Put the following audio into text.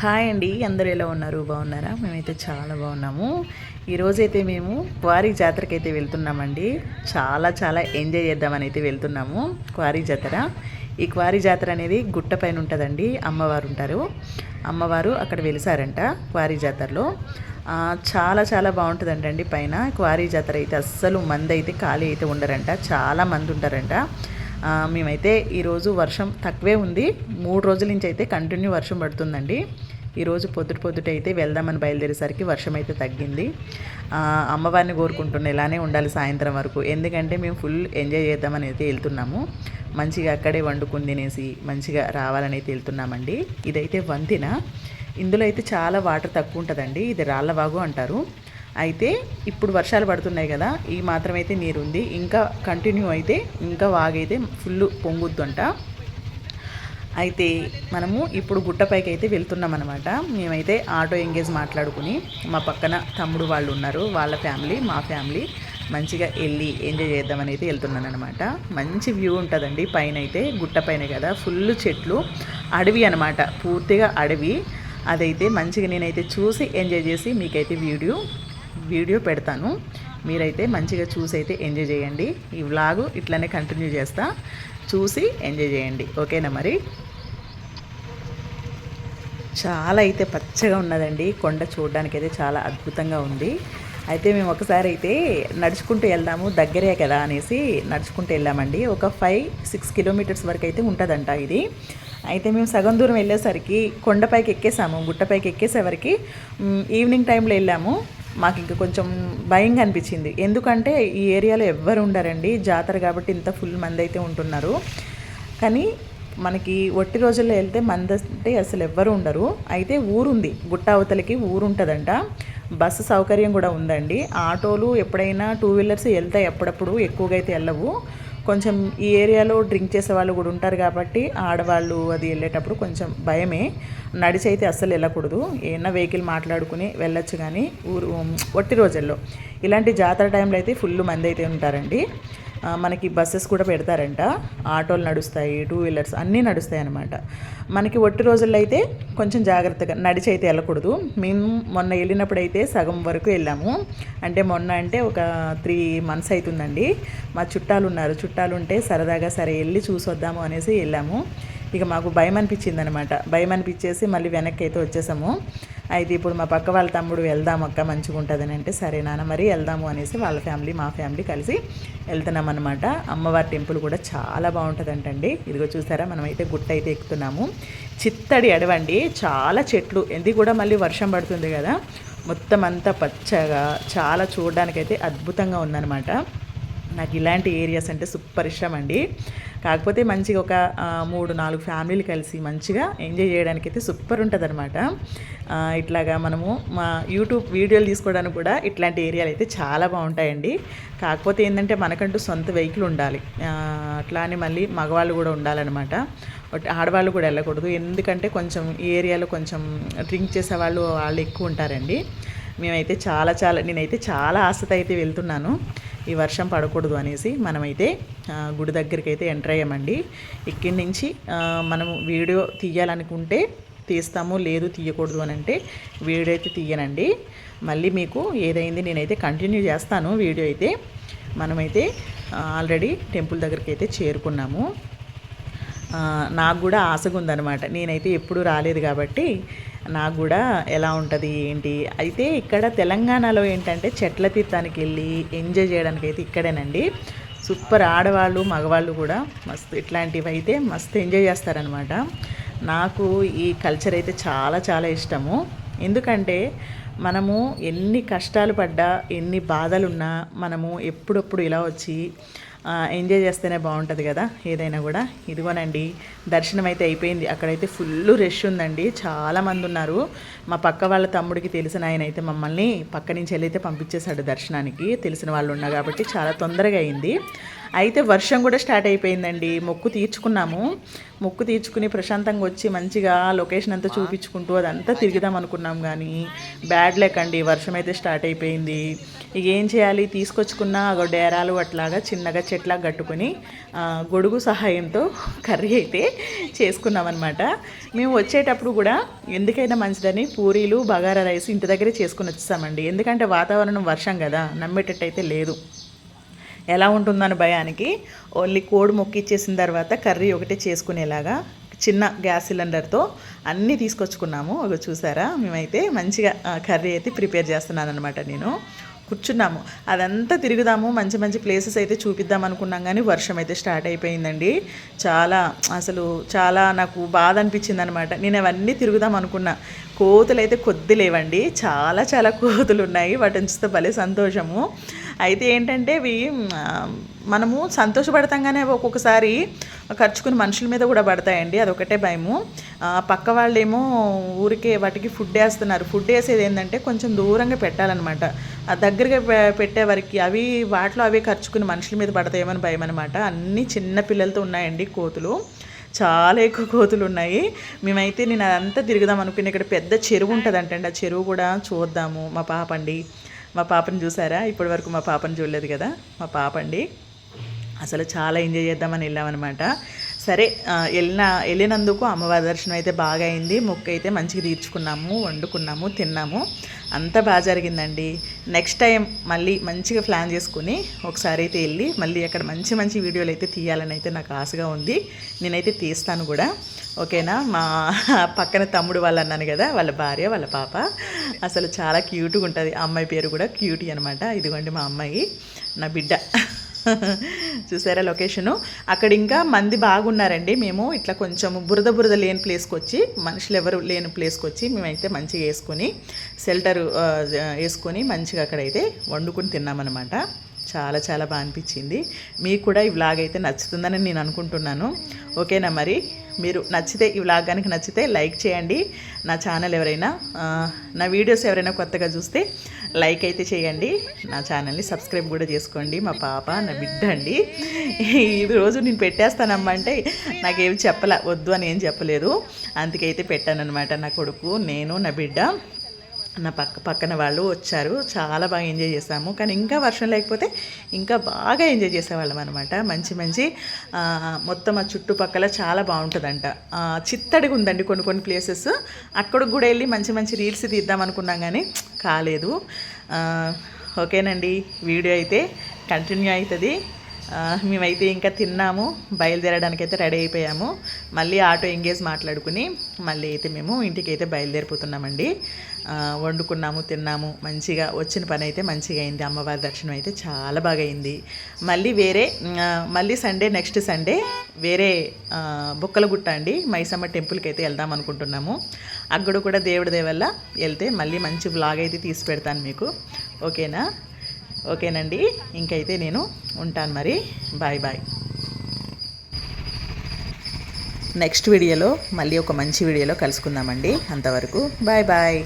Hi అండి అందరూ ఎలా ఉన్నారు? బాగున్నారా? మేమైతే చాలా బాగున్నాము. ఈరోజైతే మేము క్వారీ జాతరకి అయితే వెళ్తున్నామండి. చాలా చాలా ఎంజాయ్ చేద్దామని అయితే వెళ్తున్నాము క్వారీ జాతర. ఈ క్వారీ జాతర అనేది గుట్ట పైన ఉంటుందండి అమ్మవారు ఉంటారు. అమ్మవారు అక్కడ వెలిసారంట క్వారీ జాతరలో. చాలా చాలా బాగుంటుందంటండి పైన. క్వారీ జాతర అయితే అస్సలు మంది అయితే ఖాళీ అయితే ఉండరంట చాలా మంది ఉంటారంట. మేమైతే ఈరోజు వర్షం తక్కువే ఉంది. మూడు రోజుల నుంచి అయితే కంటిన్యూ వర్షం పడుతుందండి. ఈరోజు పొద్దుట పొద్దుట అయితే వెళ్దామని బయలుదేరేసరికి వర్షం అయితే తగ్గింది అమ్మవారిని కోరుకుంటున్నా ఇలానే ఉండాలి సాయంత్రం వరకు. ఎందుకంటే మేము ఫుల్ ఎంజాయ్ చేద్దామని అయితే వెళ్తున్నాము. మంచిగా అక్కడే వండుకుని తినేసి మంచిగా రావాలని అయితే వెళ్తున్నామండి. ఇదైతే వంతిన. ఇందులో అయితే చాలా వాటర్ తక్కువ ఉంటుందండి. ఇది రాళ్ళవాగు అంటారు. అయితే ఇప్పుడు వర్షాలు పడుతున్నాయి కదా ఈ మాత్రం అయితే నీరు ఉంది ఇంకా కంటిన్యూ అయితే ఇంకా వాగైతే ఫుల్ పొంగుద్దంట. అయితే మనము ఇప్పుడు గుట్టపైకి అయితే వెళ్తున్నాం అనమాట మేమైతే ఆటో ఎంగేజ్ మాట్లాడుకుని మా పక్కన తమ్ముడు వాళ్ళు ఉన్నారు. వాళ్ళ ఫ్యామిలీ మా ఫ్యామిలీ మంచిగా వెళ్ళి ఎంజాయ్ చేద్దామని అయితే వెళ్తున్నాను అనమాట మంచి వ్యూ ఉంటుందండి. పైన అయితే గుట్ట పైన కదా. ఫుల్ చెట్లు. అడవి అనమాట పూర్తిగా అడవి. అదైతే మంచిగా నేనైతే చూసి ఎంజాయ్ చేసి మీకైతే వీడియో వీడియో పెడతాను. మీరైతే మంచిగా చూసి అయితే ఎంజాయ్ చేయండి. ఈ వ్లాగు ఇట్లనే కంటిన్యూ చేస్తా. చూసి ఎంజాయ్ చేయండి. ఓకేనా మరి? చాలా అయితే పచ్చగా ఉన్నదండి. కొండ చూడడానికి అయితే చాలా అద్భుతంగా ఉంది. అయితే మేము ఒకసారి అయితే నడుచుకుంటూ వెళ్దాము దగ్గరే కదా అనేసి నడుచుకుంటూ వెళ్ళామండి. ఒక ఫైవ్ సిక్స్ కిలోమీటర్స్ వరకు అయితే ఉంటుందంట ఇది. అయితే మేము సగం దూరం వెళ్ళేసరికి కొండపైకి ఎక్కేసాము. గుట్టపైకి ఎక్కేసేవరికి ఈవినింగ్ టైంలో వెళ్ళాము. మాకు ఇంకా కొంచెం భయంగా అనిపించింది. ఎందుకంటే ఈ ఏరియాలో ఎవ్వరు ఉండరండి. జాతర కాబట్టి ఇంత ఫుల్ మంది అయితే ఉంటున్నారు. కానీ మనకి ఒట్టి రోజుల్లో వెళ్తే మంద అంటే అసలు ఎవ్వరు ఉండరు. అయితే ఊరుంది. గుట్ట అవతలకి ఊరుంటుందంట. బస్సు సౌకర్యం కూడా ఉందండి. ఆటోలు ఎప్పుడైనా టూ వీలర్స్ వెళ్తాయి అప్పుడప్పుడు ఎక్కువగా అయితే వెళ్ళవు. కొంచెం ఈ ఏరియాలో డ్రింక్ చేసే వాళ్ళు కూడా ఉంటారు కాబట్టి ఆడవాళ్ళు అది వెళ్ళేటప్పుడు కొంచెం భయమే. నడిచి అయితే అస్సలు వెళ్ళకూడదు. ఏమన్నా వెహికల్ మాట్లాడుకుని వెళ్ళొచ్చు కానీ ఊరు ఒట్టి రోజుల్లో. ఇలాంటి జాతర టైంలో అయితే ఫుల్ మంది అయితే ఉంటారండి. మనకి బస్సెస్ కూడా పెడతారంట. ఆటోలు నడుస్తాయి టూ వీలర్స్ అన్నీ నడుస్తాయి అనమాట మనకి ఒట్టి రోజుల్లో అయితే కొంచెం జాగ్రత్తగా నడిచి అయితే వెళ్ళకూడదు. మేము మొన్న వెళ్ళినప్పుడు అయితే సగం వరకు వెళ్ళాము. అంటే మొన్న అంటే ఒక త్రీ మంత్స్ అవుతుందండి. మా చుట్టాలు ఉన్నారు. చుట్టాలు ఉంటే సరదాగా సరే వెళ్ళి చూసొద్దాము అనేసి వెళ్ళాము. ఇక మాకు భయం అనిపించింది అనమాట భయం అనిపించేసి మళ్ళీ వెనక్కి అయితే వచ్చేసాము. అయితే ఇప్పుడు మా పక్క వాళ్ళ తమ్ముడు వెళ్దాం అక్క మంచిగా ఉంటుందని అంటే సరే నాన్న మరి వెళ్దాము అనేసి వాళ్ళ ఫ్యామిలీ మా ఫ్యామిలీ కలిసి వెళ్తున్నాం అనమాట అమ్మవారి టెంపుల్ కూడా చాలా బాగుంటుందంటండి. ఇదిగో చూసారా మనమైతే గుట్ట అయితే ఎక్కుతున్నాము. చిత్తడి అడవండి చాలా చెట్లు. ఇది కూడా మళ్ళీ వర్షం పడుతుంది కదా. మొత్తం అంతా పచ్చగా చాలా చూడడానికైతే అద్భుతంగా ఉందన్నమాట. నాకు ఇలాంటి ఏరియాస్ అంటే సూపర్ ఇష్టం అండి కాకపోతే మంచిగా ఒక మూడు నాలుగు ఫ్యామిలీలు కలిసి మంచిగా ఎంజాయ్ చేయడానికి అయితే సూపర్ ఉంటుంది అనమాట ఇట్లాగా మనము మా యూట్యూబ్ వీడియోలు తీసుకోవడానికి కూడా ఇట్లాంటి ఏరియాలు అయితే చాలా బాగుంటాయండి. కాకపోతే ఏంటంటే మనకంటూ సొంత వెహికల్ ఉండాలి. అట్లా అని మళ్ళీ మగవాళ్ళు కూడా ఉండాలన్నమాట. బట్ ఆడవాళ్ళు కూడా వెళ్ళకూడదు. ఎందుకంటే కొంచెం ఈ ఏరియాలో కొంచెం డ్రింక్ చేసే వాళ్ళు వాళ్ళు ఎక్కువ ఉంటారండి. మేమైతే చాలా చాలా నేనైతే చాలా ఆశతో అయితే వెళ్తున్నాను. ఈ వర్షం పడకూడదు అనేసి మనమైతే గుడి దగ్గరికి అయితే ఎంటర్ అయ్యామండి. ఇక్కడి నుంచి మనం వీడియో తీయాలనుకుంటే తీస్తాము లేదు తీయకూడదు అని అంటే వీడియో అయితే తీయనండి. మళ్ళీ మీకు ఏదైంది నేనైతే కంటిన్యూ చేస్తాను వీడియో అయితే. మనమైతే ఆల్రెడీ టెంపుల్ దగ్గరికి అయితే చేరుకున్నాము నాకు కూడా ఆశగా ఉందన్నమాట నేనైతే ఎప్పుడూ రాలేదు కాబట్టి నాకు కూడా ఎలా ఉంటుంది ఏంటి? అయితే ఇక్కడ తెలంగాణలో ఏంటంటే చెట్ల తీర్థానికి వెళ్ళి ఎంజాయ్ చేయడానికి అయితే ఇక్కడేనండి. సూపర్ ఆడవాళ్ళు మగవాళ్ళు కూడా మస్తు ఇట్లాంటివి అయితే మస్తు ఎంజాయ్ చేస్తారనమాట. నాకు ఈ కల్చర్ అయితే చాలా చాలా ఇష్టము. ఎందుకంటే మనము ఎన్ని కష్టాలు పడ్డా ఎన్ని బాధలున్నా మనము ఎప్పుడప్పుడు ఇలా వచ్చి ఎంజాయ్ చేస్తేనే బాగుంటుంది కదా ఏదైనా కూడా. ఇదిగోనండి దర్శనం అయితే అయిపోయింది. అక్కడైతే ఫుల్ రష్ ఉందండి. చాలామంది ఉన్నారు. మా పక్క వాళ్ళ తమ్ముడికి తెలిసిన ఆయన అయితే మమ్మల్ని పక్క నుంచి వెళ్ళైతే పంపించేశాడు దర్శనానికి. తెలిసిన వాళ్ళు ఉన్నారు కాబట్టి చాలా తొందరగా అయింది. అయితే వర్షం కూడా స్టార్ట్ అయిపోయిందండి. మొక్కు తీర్చుకున్నాము. మొక్కు తీర్చుకుని ప్రశాంతంగా వచ్చి మంచిగా లొకేషన్ అంతా చూపించుకుంటూ అదంతా తిరుగుదాం అనుకున్నాం కానీ బ్యాడ్ లేకండి వర్షం అయితే స్టార్ట్ అయిపోయింది. ఇక ఏం చేయాలి? తీసుకొచ్చుకున్న డేరాలు అట్లాగా చిన్నగా చెట్లా కట్టుకొని గొడుగు సహాయంతో కర్రీ అయితే చేసుకున్నాం అనమాట మేము వచ్చేటప్పుడు కూడా ఎందుకైనా మంచిదని పూరీలు బగారా రైస్ ఇంటి దగ్గరే చేసుకుని వచ్చేసామండి. ఎందుకంటే వాతావరణం వర్షం కదా నమ్మేటట్టు అయితే లేదు. ఎలా ఉంటుందని భయానికి ఓన్లీ కోడి మొక్కిచ్చేసిన తర్వాత కర్రీ ఒకటే చేసుకునేలాగా చిన్న గ్యాస్ సిలిండర్తో అన్నీ తీసుకొచ్చుకున్నాము. ఒక చూసారా? మేమైతే మంచిగా కర్రీ అయితే ప్రిపేర్ చేస్తున్నాను అనమాట నేను. కూర్చున్నాము. అదంతా తిరుగుదాము. మంచి మంచి ప్లేసెస్ అయితే చూపిద్దాం అనుకున్నాం కానీ వర్షం అయితే స్టార్ట్ అయిపోయిందండి. చాలా అసలు చాలా నాకు బాధ అనిపించింది అనమాట నేను అవన్నీ తిరుగుదాం అనుకున్నా. కోతులు అయితే కొద్ది లేవండి. చాలా చాలా కోతులు ఉన్నాయి వాటిని చూస్తే భలే సంతోషము. అయితే ఏంటంటే ఇవి మనము సంతోషపడతాంగానే ఒక్కొక్కసారి ఖర్చుకుని మనుషుల మీద కూడా పడతాయండి. అదొకటే భయము. పక్క వాళ్ళేమో ఊరికే వాటికి ఫుడ్ వేస్తున్నారు. ఫుడ్ వేసేది ఏంటంటే కొంచెం దూరంగా పెట్టాలన్నమాట. ఆ దగ్గరగా పెట్టే వరకు అవి వాటిలో అవే ఖర్చుకుని మనుషుల మీద పడతాయేమని భయం అనమాట అన్నీ చిన్న పిల్లలతో ఉన్నాయండి కోతులు. చాలా ఎక్కువ కోతులు ఉన్నాయి. మేమైతే నేను అదంతా తిరుగుదాం అనుకుని ఇక్కడ పెద్ద చెరువు ఉంటుందంటండి. ఆ చెరువు కూడా చూద్దాము. మా పాప అండి. మా పాపని చూసారా? ఇప్పటి వరకు మా పాపని చూడలేదు కదా? మా పాప అండి అసలు చాలా ఎంజాయ్ చేద్దామని వెళ్ళామన్నమాట. సరే వెళ్ళిన వెళ్ళినందుకు అమ్మవారి దర్శనం అయితే బాగా అయింది. మొక్క అయితే మంచిగా తీర్చుకున్నాము వండుకున్నాము తిన్నాము. అంత బాగా జరిగిందండి. నెక్స్ట్ టైం మళ్ళీ మంచిగా ప్లాన్ చేసుకుని ఒకసారి అయితే వెళ్ళి మళ్ళీ అక్కడ మంచి మంచి వీడియోలు అయితే తీయాలని అయితే నాకు ఆశగా ఉంది. నేనైతే తీస్తాను కూడా. ఓకేనా? మా పక్కన తమ్ముడు వాళ్ళు అన్నాను కదా వాళ్ళ భార్య వాళ్ళ పాప. అసలు చాలా క్యూట్గా ఉంటుంది. అమ్మాయి పేరు కూడా క్యూటీ అనమాట ఇదిగోండి మా అమ్మాయి నా బిడ్డ. చూసారా లొకేషను? అక్కడ ఇంకా మంది బాగున్నారండి. మేము ఇట్లా కొంచెం బురద బురద లేని ప్లేస్కి వచ్చి మనుషులు ఎవరు లేని ప్లేస్కి వచ్చి మేమైతే మంచిగా వేసుకొని షెల్టర్ వేసుకొని మంచిగా అక్కడైతే వండుకొని తిన్నామన్నమాట. చాలా చాలా బాగా అనిపించింది. మీకు కూడా ఈ వ్లాగ్ అయితే నచ్చుతుందని నేను అనుకుంటున్నాను. ఓకేనా మరి? మీరు నచ్చితే ఈ వ్లాగ్ కనుక నచ్చితే లైక్ చేయండి. నా ఛానల్ ఎవరైనా నా వీడియోస్ ఎవరైనా కొత్తగా చూస్తే లైక్ అయితే చేయండి. నా ఛానల్ని సబ్స్క్రైబ్ కూడా చేసుకోండి. మా పాప నా బిడ్డ అండి. ఈరోజు రోజు నేను పెట్టేస్తానమ్మా అంటే నాకేం చెప్పలే వద్దు అని ఏం చెప్పలేదు. అందుకైతే పెట్టానమాట నా కొడుకు నేను నా బిడ్డ. నా పక్క పక్కన వాళ్ళు వచ్చారు. చాలా బాగా ఎంజాయ్ చేసాము. కానీ ఇంకా వర్షం లేకపోతే ఇంకా బాగా ఎంజాయ్ చేసేవాళ్ళం అనమాట మంచి మంచి మొత్తం ఆ చుట్టుపక్కల చాలా బాగుంటుందంట. చిత్తడిగా ఉందండి కొన్ని కొన్ని ప్లేసెస్ అక్కడికి కూడా వెళ్ళి మంచి మంచి రీల్స్ తీద్దాం అనుకున్నాం కానీ కాలేదు. ఓకేనండి. వీడియో అయితే కంటిన్యూ అవుతుంది. మేమైతే ఇంకా తిన్నాము బయలుదేరడానికి అయితే రెడీ అయిపోయాము. మళ్ళీ ఆటో ఎంగేజ్ మాట్లాడుకుని మళ్ళీ అయితే మేము ఇంటికి అయితే బయలుదేరిపోతున్నామండి వండుకున్నాము తిన్నాము మంచిగా వచ్చిన పని అయితే మంచిగా అయింది. అమ్మవారి దర్శనం అయితే చాలా బాగా అయింది. మళ్ళీ వేరే మళ్ళీ సండే నెక్స్ట్ సండే వేరే బుక్కలగుట్ట అండి. మైసమ్మ టెంపుల్కి అయితే వెళ్దాం అనుకుంటున్నాము. అక్కడ కూడా దేవుడి వల్ల వెళ్తే మళ్ళీ మంచి వ్లాగ్ అయితే తీసి పెడతాను మీకు. ఓకేనా? ఓకేనండి? ఇంకైతే నేను ఉంటాను మరి. Bye bye. నెక్స్ట్ వీడియోలో మళ్ళీ ఒక మంచి వీడియోలో కలుసుకుందామండి. అంతవరకు బాయ్ బాయ్.